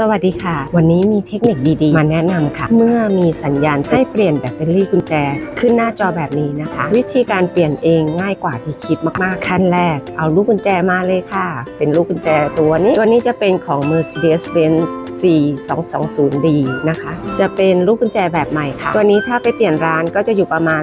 สวัสดีค่ะ วันนี้มีเทคนิคดีๆ มาแนะนำค่ะ เมื่อมีสัญญาณให้เปลี่ยนแบตเตอรี่กุญแจ ขึ้นหน้าจอแบบนี้นะคะ วิธีการเปลี่ยนเองง่ายกว่าที่คิดมากๆ ขั้นแรก เอาลูกกุญแจมาเลยค่ะ เป็นลูกกุญแจตัวนี้ ตัวนี้จะเป็นของ Mercedes-Benz C220D นะคะ จะเป็นลูกกุญแจแบบใหม่ค่ะ ตัวนี้ถ้าไปเปลี่ยนร้านก็จะอยู่ประมาณ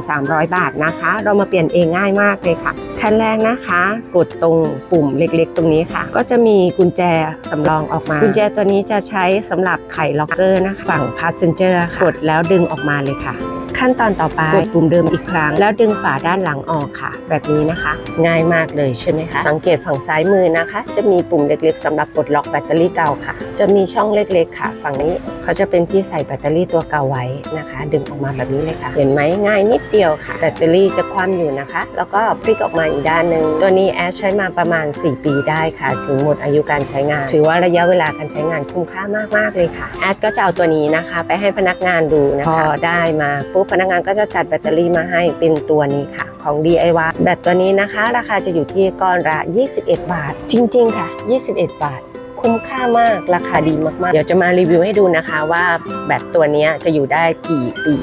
2-300 บาทนะคะ เรามาเปลี่ยนเองง่ายมากเลยค่ะ ขั้นแรกนะคะ กดตรงปุ่มเล็กๆ ตรงนี้ค่ะ ก็จะมีกุญแจสำรองออกมากุญแจตัวนี้จะใช้สำหรับไขล็อกเกอร์นะฝั่ง passenger ค่ะกดแล้วดึงออกมาเลยค่ะ ขั้นตอนต่อไปกดปุ่มเดิมอีกครั้ง แล้วดึงฝาด้านหลังออกค่ะ แบบนี้นะคะ ง่ายมากเลยใช่ไหมคะสังเกตฝั่งซ้ายมือนะคะ จะมีปุ่มเล็กๆสำหรับปลดล็อกแบตเตอรี่เก่าค่ะ จะมีช่องเล็กๆ ค่ะ ฝั่งนี้เขาจะเป็นที่ใส่แบตเตอรี่ตัวเก่าไว้นะคะ ดึงออกมาแบบนี้เลยค่ะ เห็นไหมง่ายนิดเดียวค่ะ แบตเตอรี่จะคว่ำอยู่นะคะ แล้วก็พลิกออกมาอีกด้านหนึ่งตัวนี้แอชใช้มาประมาณ 4 ปีได้ค่ะ ถึงหมดอายุการใช้งาน ถือว่าระยะเวลาการใช้งานคุ้มค่ามากๆเลยค่ะแอดก็จะเอาตัวนี้นะคะ ไปให้พนักงานดูนะคะพอได้มาปุ๊บพนักงานก็จะจัดแบตเตอรี่มาให้เป็นตัวนี้ค่ะ ของ DIY แบตตัวนี้นะคะ ราคาจะอยู่ที่ก้อนละ 21 บาท จริง ๆ ค่ะ 21 บาท คุ้มค่ามากราคาดีมากๆ เดี๋ยวจะมารีวิวให้ดูนะคะว่าแบตตัวนี้จะอยู่ได้กี่ปี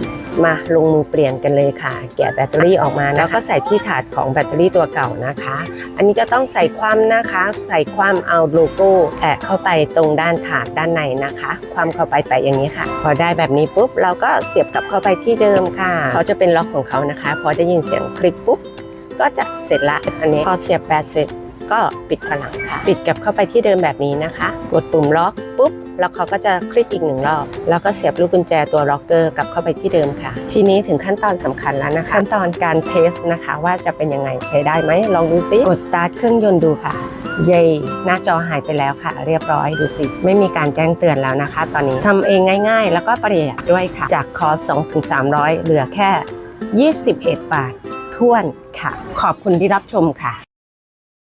มาลงมือเปลี่ยนกันเลยค่ะ แกะแบตเตอรี่ออกมาแล้วก็ใส่ที่ถาดของแบตเตอรี่ตัวเก่านะคะ อันนี้จะต้องใส่ความนะคะ ใส่ความเอาโลโก้แปะเข้าไปตรงด้านถาดด้านในนะคะ ความเข้าไปแปะอย่างนี้ค่ะ พอได้แบบนี้ปุ๊บเราก็เสียบกลับเข้าไปที่เดิมค่ะ เขาจะเป็นล็อกของเขานะคะ พอได้ยินเสียงคลิกปุ๊บก็จะเสร็จละอันนี้พอเสียบแบตเสร็จ ก็ปิดฝาหลังค่ะ ปิดกลับเข้าไปที่เดิมแบบนี้นะคะ กดปุ่มล็อกปุ๊บแล้วเขาก็จะคลิกอีกหนึ่งรอบ แล้วก็เสียบลูกกุญแจตัวล็อกเกอร์กลับเข้าไปที่เดิมค่ะ ทีนี้ถึงขั้นตอนสำคัญแล้วนะคะ ขั้นตอนการเทสนะคะ ว่าจะเป็นยังไงใช้ได้ไหมลองดูซิกดสตาร์ทเครื่องยนต์ดูค่ะเย้หน้าจอหายไปแล้วค่ะ เรียบร้อยดูสิ ไม่มีการแจ้งเตือนแล้วนะคะ ตอนนี้ทำเองง่ายๆ แล้วก็ประหยัดด้วยค่ะ จากคอร์ส2-300 เหลือแค่ 21 บาทท้วนค่ะ ขอบคุณที่รับชมค่ะ